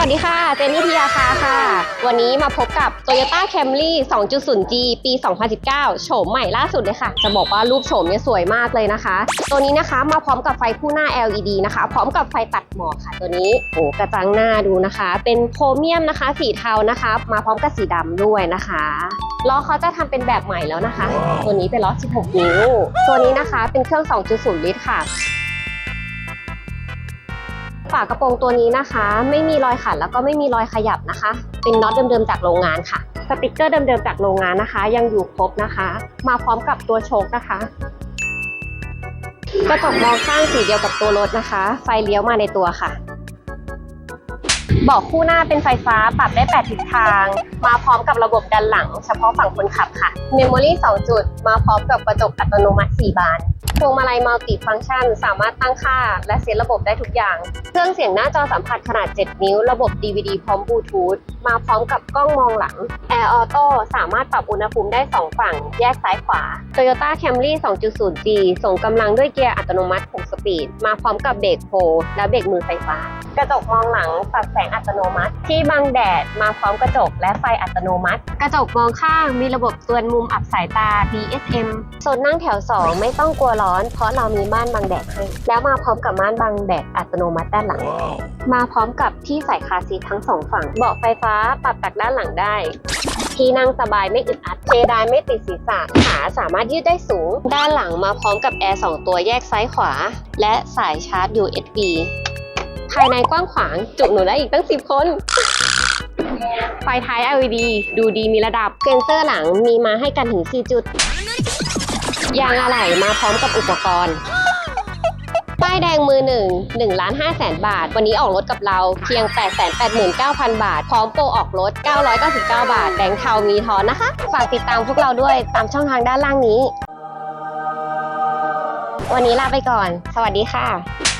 วัสดีค่ะ เจนนี่พิยาคาค่ะ วันนี้มาพบกับ Toyota Camry 2.0G ปี 2019 โฉมใหม่ล่าสุดเลยค่ะ จะบอกว่ารูปโฉมเนี่ยสวยมากเลยนะคะ ตัวนี้นะคะมาพร้อมกับไฟคู่หน้า LED นะคะ พร้อมกับไฟตัดหมอกค่ะ ตัวนี้โอ้กระจังหน้าดูนะคะ เป็นโครเมียมนะคะ สีเทานะคะ มาพร้อมกับสีดำด้วยนะคะล้อเขาจะทำเป็นแบบใหม่แล้วนะคะ ตัวนี้เป็นล้อ 16 นิ้ว ตัวนี้นะคะเป็นเครื่อง 2.0 ลิตรค่ะ ฝากระโปรงตัวนี้นะคะ ไม่มีรอยขัดแล้วก็ไม่มีรอยขยับนะคะ เป็นน็อตเดิมๆจากโรงงานค่ะ สติกเกอร์เดิมๆจากโรงงานนะคะ ยังอยู่ครบนะคะ มาพร้อมกับตัวโชคนะคะกระจกมองข้างสีเดียวกับตัวรถนะคะ ไฟเลี้ยวมาในตัวค่ะเบาะคู่หน้าเป็นไฟฟ้าปรับได้ 8 ทิศทาง มาพร้อมกับระบบดันหลัง เฉพาะฝั่งคนขับค่ะ เมมโมรี่ 2 จุด มาพร้อมกับกระจกอัตโนมัติ 4 บาน พวงมาลัยมัลติฟังก์ชัน สามารถตั้งค่า และเซตระบบได้ทุกอย่าง เครื่องเสียงหน้าจอสัมผัสขนาด 7 นิ้ว ระบบ DVD พร้อมบลูทูธมาพร้อมกับกล้องมองหลัง Air Auto สามารถปรับอุณหภูมิได้ 2 ฝั่ง แยกซ้ายขวา Toyota Camry 2.0G ส่งกำลังด้วยเกียร์อัตโนมัติ 6 สปีด มาพร้อมกับเบรกโฮและเบรกมือไฟฟ้า กระจกมองหลังปรับแสงอัตโนมัติ ที่บังแดดมาพร้อมกระจกและไฟอัตโนมัติ กระจกมองข้างมีระบบเตือนมุมอับสายตา DSM โซนนั่งแถว 2 ไม่ต้องกลัวร้อน เพราะเรามีม่านบังแดดให้แล้วมาพร้อมกับม่านบังแดดอัตโนมัติด้านหลัง มาพร้อมกับที่ใส่คาร์ซีททั้งสองฝั่งเบาะไฟฟ้าปรับจากด้านหลังได้ที่นั่งสบายไม่อึดอัดเพดานไม่ติดศีรษะขาสามารถยืดได้สูง ด้านหลังมาพร้อมกับแอร์ 2 ตัวแยกซ้ายขวา และสายชาร์จ USB ภายในกว้างขวางจุหนูได้อีกตั้ง 10 คน ไฟท้าย LED ดูดีมีระดับเซนเซอร์หลังมีมาให้กันถึง 4 จุด ยางอะไหล่มาพร้อมกับอุปกรณ์ ป้ายแดงมือหนึ่ง1ล้าน5แสนบาท วันนี้ออกรถกับเราเพียง 889,000 บาท พร้อมโปรออกรถ 999 บาทแดงเทามีทอนนะคะ ฝากติดตามพวกเราด้วยตามช่องทางด้านล่างนี้ วันนี้ลาไปก่อน สวัสดีค่ะ